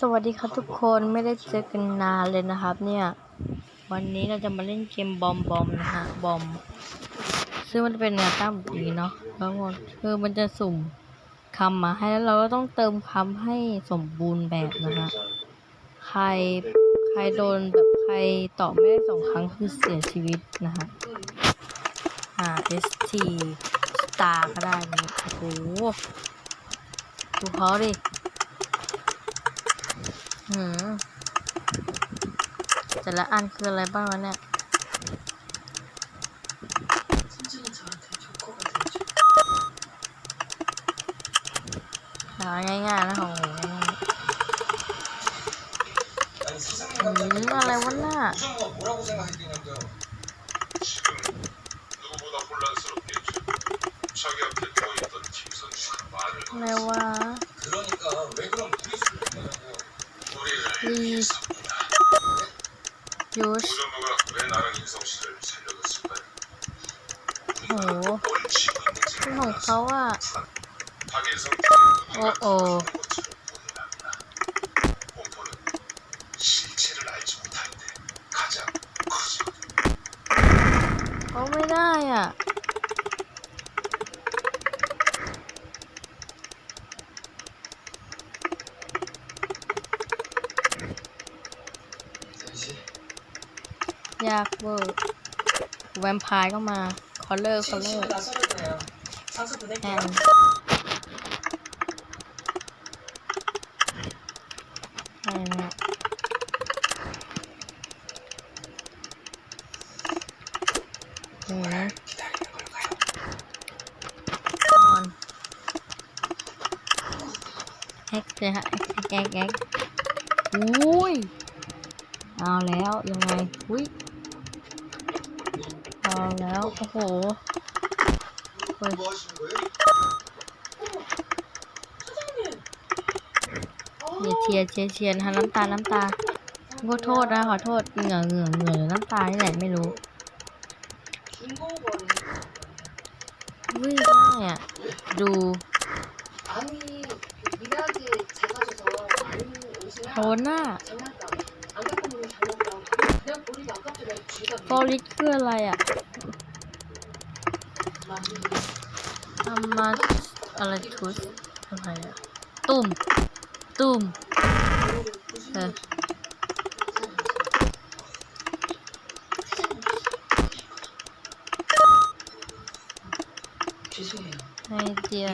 สวัสดีครับทุกคนไม่ได้เจอกันนานเลยนะครับ เนี่ย วันนี้เราจะมาเล่นเกมบอมบอมนะฮะบอม ซึ่งมันจะเป็นแนวตั้งแบบนี้เนาะแล้วมันคือมันจะสุ่มคำมาให้แล้วเราก็ต้องเติมคำให้สมบูรณ์แบบนะฮะใครใครโดนแบบใครตอบไม่ได้สองครั้งคือเสียชีวิตนะฮะอ่า ST star ก็ได้นี่โอ้โหดูเขาดิ แต่ละอันคืออะไรบ้างวะเนี่ยหาง่ายๆนะโหอืมอะไรวะน่ะไม่ว่า โอ้โอ้เขาไม่ได้อะยากเวอร์แวมไพร์ก็มา คอลเลอร์ คอลเลอร์ này nè còn hack hack hack hack hack ui. À, แล้วยังไงอุ้ยเอาแล้วโอ้โหเฮ้ย เชียร์เชียร์เชียร์นะน้ำตา น้ำตาขอโทษนะ ขอโทษ เหงื่อเหงื่อเหงื่อหน้ำตาที่ไหนไม่รู้วิ่งได้อะ ดูโทนน่าฟอลิสคืออะไรอะทำมาอะไรทุสอะไรอะตุ่มตุ่ม นะไอเดีย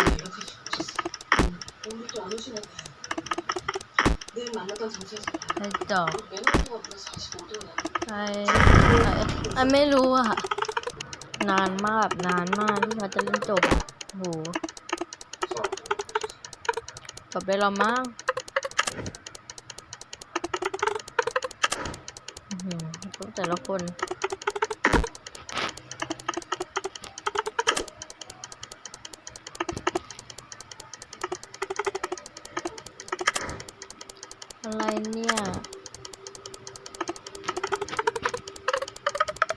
ไอดอกไอไอไม่รู้อะนานมากนานมากที่เขาจะเล่นจบโหกับได้รอมาก แต่ละคนอะไรเนี่ย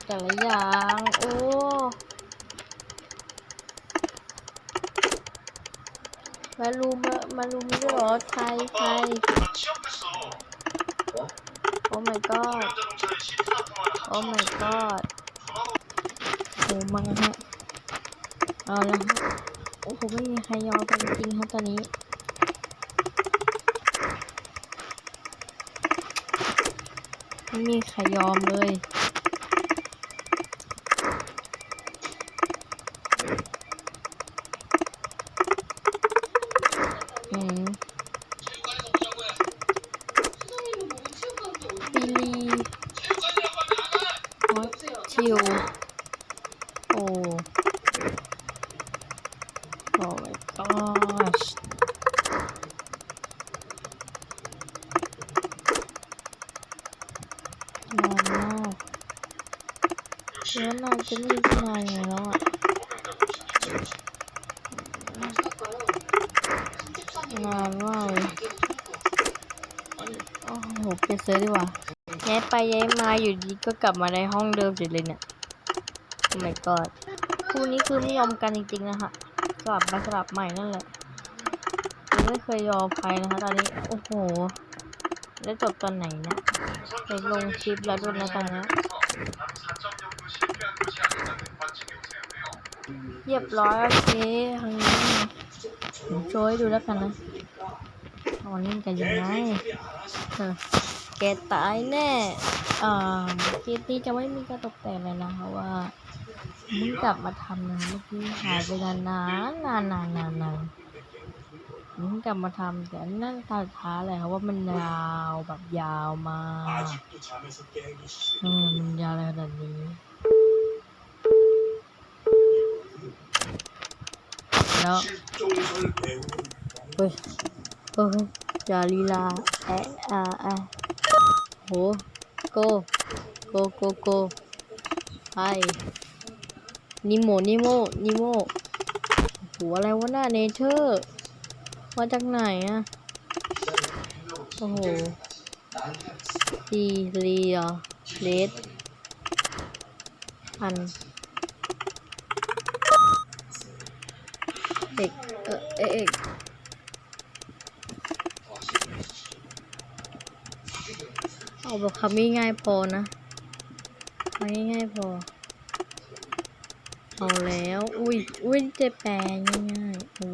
แต่ละอย่าง โอ้ มาลูมามาลูมิด้วยเหรไทยไทยโอ้ my god อ้ my god โหมาฮะ เอาละฮะโอ้โห ไม่มีใครยอมกันจริงๆฮะตอนนี้ ไม่มีใครยอมเลย ชิลโอ้โอ้ my gosh นานมาก역시แล้วนานจะรีบมาไงแล้วอะนานมากเลยโอ้โหเปลี่ยนเซิร์ฟดีกว่า ย้ายไปย้ายมาอยู่ดีก็กลับมาในห้องเดิมเฉยเลยเนี่ยโอ้ my god คู่นี้คือไม่ยอมกันจริงๆนะฮะสลับไปสลับใหม่นั่นแหละไม่เคยยอมใครนะคะตอนนี้ โอ้โหได้จบตอนไหนนะไปลงคลิปแล้วด้วยนะตอนนี้เรียบร้อยโอเคทางนี้ผมโชยดูแล้วกันนะตอนนี้กันยังไงเออ กตายแน่เอ่อคลิปนี้จะไม่มีการตกแต่งเลยนะคะว่ามึงกลับมาทำนะเมื่อกี้หายไปนานนานนานนานนานนมึงกลับมาทำแต่นั่งตาท้าเลยคะว่ามันยาวแบบยาวมากอืมันยาวอะไรขนาดนี้แล้วเฮ้ยเฮ้ยจ่าลีลาเอะอะ โหโกโกโกโกไปนิโมนิโมนิโมโหอะไรวะหน่าเนเธอร์มาจากไหนอะโอ้โหซีเรียเลดอันเอกเออเอก เอกเอาแบบคำง่ายๆพอนะคำง่ายๆพอ เอาแล้ว อุ้ยอุ้ยเจแปลง่ายๆโอ้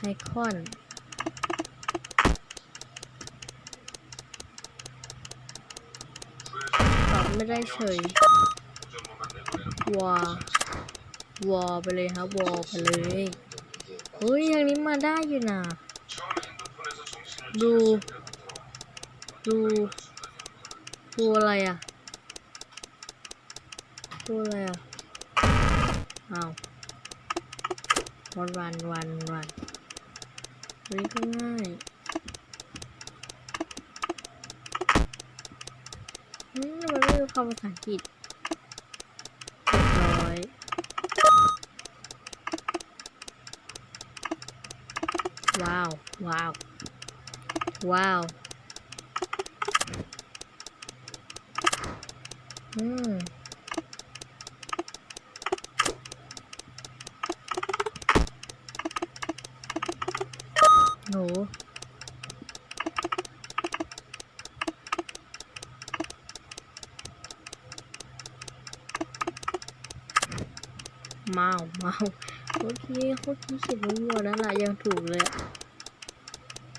ไอคอนตอบไม่ได้เฉยวอวอไปเลยครับวอไปเลยเฮ้ยทางนี้มาได้อยู่นะดู ดูดูอะไรอะดูอะไรอะอ้าววันวันวันวันนี่ก็ง่ายอืมมันไม่รู้คำภาษาอังกฤษเรียบร้อยว้าว ว้าว ว้าว อืมหนูเมาเมาเมื่อกี้เมื่อกี้เขียนมั่วนั่นแหละยังถูกเลยอะ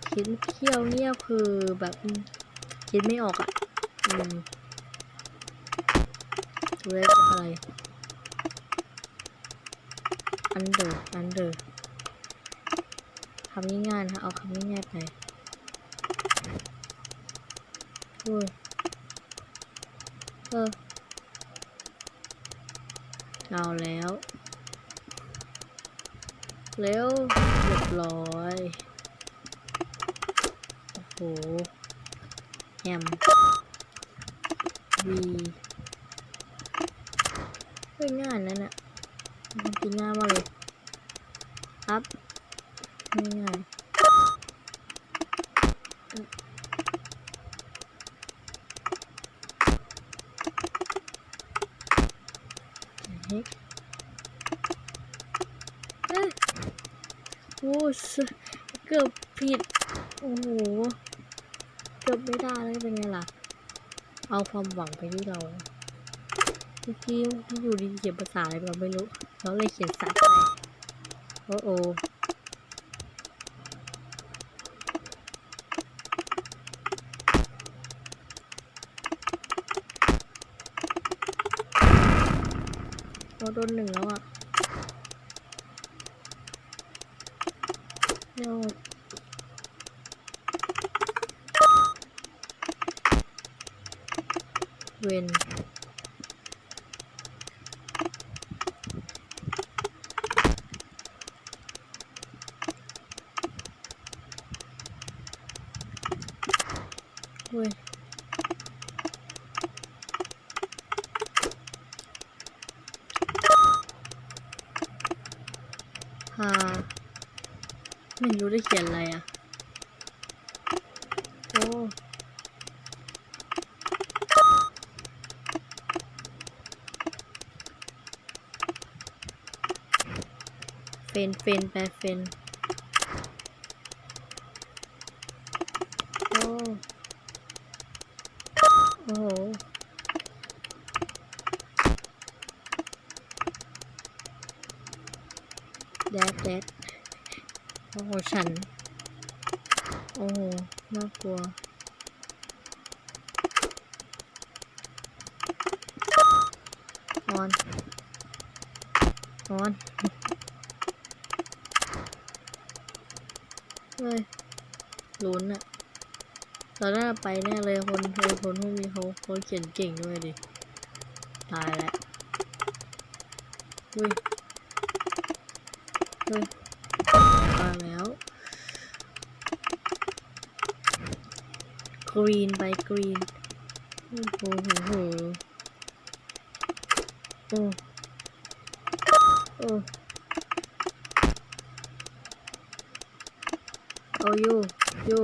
คิดเคี้ยวเงียคือแบบคิดไม่ออกอะ อืม เวฟอะไรอันเดอร์อันเดอร์คำง่ายๆนะคะเอาคำง่ายๆไปโอ้ยเออเอาแล้วเร็วเรียบร้อย โอ้โหแอมวี เฮ้ยง่ายนั่นน่ะมันกินง่ายมากเลยอัพง่ายเฮ้ยเอ้ยโอ้สเกือบผิด โอ้โห เกือบไม่ได้แล้วเป็นไงล่ะ เอาความหวังไปที่เรา เมื่อกี้ที่อยู่ดีเขียนภาษาอะไรเราไม่รู้เราเลยเขียนซัดไปโอ้โอเราโดนหนึ่งแล้วอะโนเวน เว้ยฮาไม่รู้ได้เขียนอะไรอะ โอ้เฟนเฟนแปลเฟน เฟ โอ้โหแดดแดดโอ้โห ฉัน โอ้โห น่ากลัวนอนนอนเฮ้ยลุ้นอะ เราน่าไปแน่เลยคนคนคนพวกนี้เขาเขาเขียนเก่งด้วยดิ ตายแล้วอุ้ยเฮ้ยตายแล้วกรีนไปกรีนโอ้โหโหโหโอ้โอ้เอาอยู่อยู่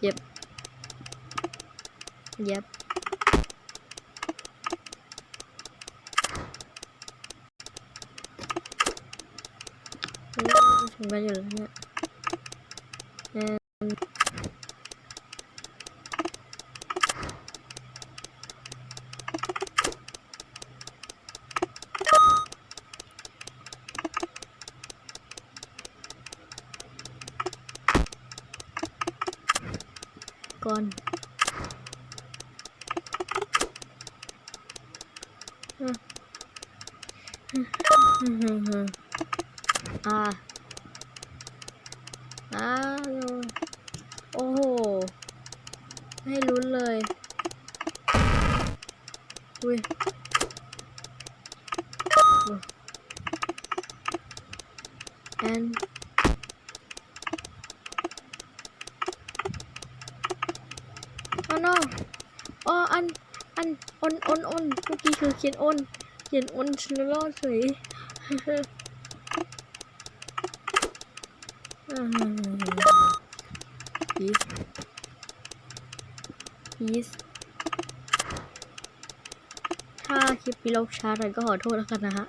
เย็บ เย็บ เฮ้ยถึงกันอยู่แล้วเนี่ยแอน ก่อนอ่าอ่าโอ้โห ให้ลุ้นเลย อุ้ยแอน อ๋ออ๋ออัน อันออนออนออนเมื่อกี้คือเขียนออนเขียนออนฉันรอดเฉยพีสพีสถ้าคลิปนี้เราช้าหน่อยก็ขอโทษแล้วกันนะฮะ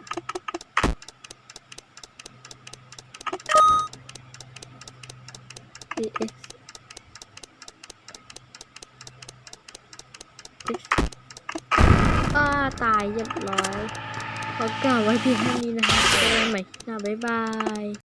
PS X อ่าตายเรียบร้อยขอกล่าวไว้เพียงเท่านี้นะคะเจอกันใหม่คลิปหน้าบ๊ายบาย